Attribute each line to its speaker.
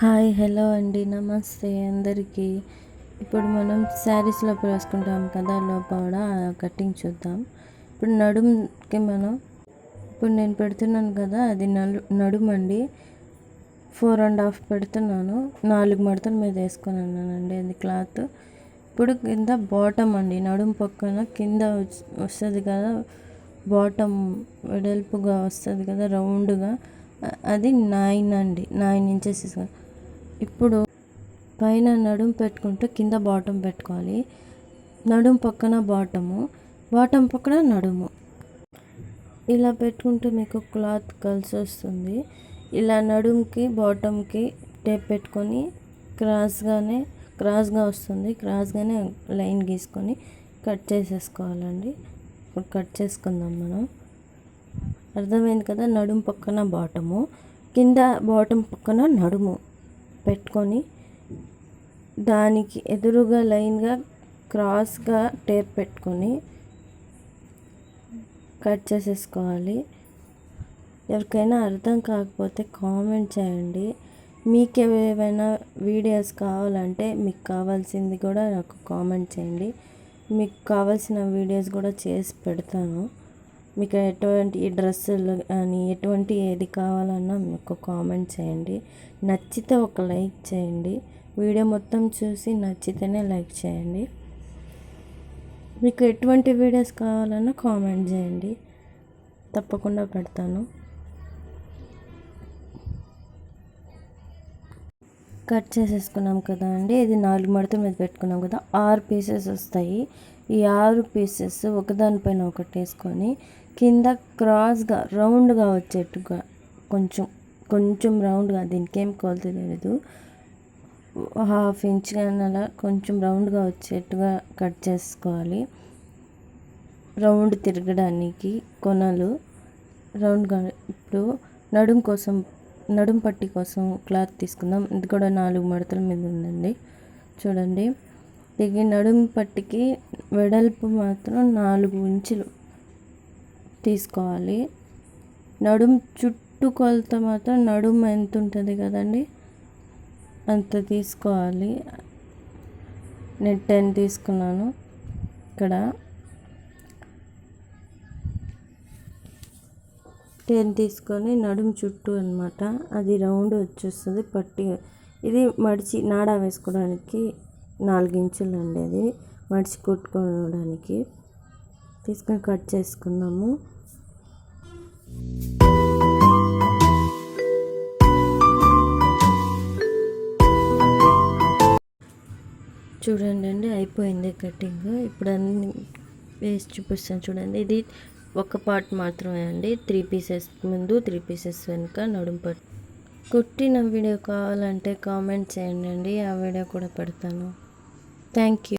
Speaker 1: Hi hello అండి నమస్తే అందరికీ. ఇప్పుడు మనం శారీస్లో వేసుకుంటాం కదా లోపల కటింగ్ చూద్దాం. ఇప్పుడు నడుముకి మనం ఇప్పుడు నేను పెడుతున్నాను కదా అది నలు నడుము అండి. ఫోర్ అండ్ హాఫ్ పెడుతున్నాను. నాలుగు మడతల మీద వేసుకొని అన్నానండి అది క్లాత్. ఇప్పుడు కింద బాటమ్ అండి నడుము పక్కన కింద వస్తుంది కదా బాటమ్ వెడల్పుగా వస్తుంది కదా రౌండ్గా. అది నైన్ అండి నైన్ ఇంచెస్ ఇప్పుడు పైన నడుము పెట్టుకుంటూ కింద బాటమ్ పెట్టుకోవాలి. నడుం పక్కన బాటము బాటమ్ పక్కన నడుము. ఇలా పెట్టుకుంటే మీకు క్లాత్ కలిసి వస్తుంది. ఇలా నడుంకి బాటమ్కి టేప్ పెట్టుకొని క్రాస్గానే క్రాస్గా వస్తుంది. క్రాస్గానే లైన్ గీసుకొని కట్ చేసేసుకోవాలండి. ఇప్పుడు కట్ చేసుకుందాం మనం. అర్థమైంది కదా? నడుము పక్కన బాటము కింద బాటమ్ పక్కన నడుము. పెట్టుకొని దానికి ఎదురుగా లైన్గా క్రాస్గా టేప్ పెట్టుకొని కట్ చేసేసుకోవాలి. ఎవరికైనా అర్థం కాకపోతే కామెంట్ చేయండి. మీకు ఏమైనా వీడియోస్ కావాలంటే మీకు కావాల్సింది కూడా నాకు కామెంట్ చేయండి. మీకు కావాల్సిన వీడియోస్ కూడా చేసి పెడతాను. మీకు ఎటువంటి డ్రెస్సులు కానీ ఎటువంటి ఏది కావాలన్నా మీకు కామెంట్ చేయండి. నచ్చితే ఒక లైక్ చేయండి. వీడియో మొత్తం చూసి నచ్చితేనే లైక్ చేయండి. మీకు ఎటువంటి వీడియోస్ కావాలన్నా కామెంట్ చేయండి. తప్పకుండా పెడతాను. కట్ చేసేసుకున్నాం కదా అండి. ఇది నాలుగు మడతల మీద పెట్టుకున్నాం కదా. ఆరు పీసెస్ వస్తాయి. ఈ ఆరు పీసెస్ ఒకదానిపైన ఒకటి వేసుకొని కింద క్రాస్గా రౌండ్గా వచ్చేట్టుగా కొంచెం కొంచెం రౌండ్గా దీనికి ఏం కొలత తెలియదు. హాఫ్ ఇంచ్ కానీ అలా కొంచెం రౌండ్గా వచ్చేట్టుగా కట్ చేసుకోవాలి. రౌండ్ తిరగడానికి కొనలు. రౌండ్గా ఇప్పుడు నడుం కోసం నడుం పట్టి కోసం క్లాత్ తీసుకుందాం. ఇది కూడా నాలుగు మడతల మీద ఉందండి. చూడండి. దిగి నడుం పట్టికి వెడల్పు మాత్రం నాలుగు ఇంచులు. తీసుకోవాలి. నడుం చుట్టూ కొలత మాత్రం నడుము ఎంత ఉంటుంది కదండి? అంత తీసుకోవాలి. నేను టెన్ తీసుకున్నాను. ఇక్కడ టెన్ తీసుకొని నడుము చుట్టూ అనమాట అది రౌండ్ వచ్చేస్తుంది పట్టి ఇది మడిచి నాడా వేసుకోవడానికి నాలుగించులు అండి అది. మడిచి కుట్టుకోవడానికి తీసుకొని కట్ చేసుకున్నాము చూడండి అండి అయిపోయింది కటింగ్. ఇప్పుడు అన్ని వేసి చూపిస్తాను చూడండి. ఇది ఒక పార్ట్ మాత్రమే అండి. త్రీ పీసెస్ ముందు త్రీ పీసెస్ వెనుక నడుము పట్టు. కుట్టిన వీడియో కావాలంటే కామెంట్ చేయండి అండి. ఆ వీడియో కూడా పెడతాను. Thank you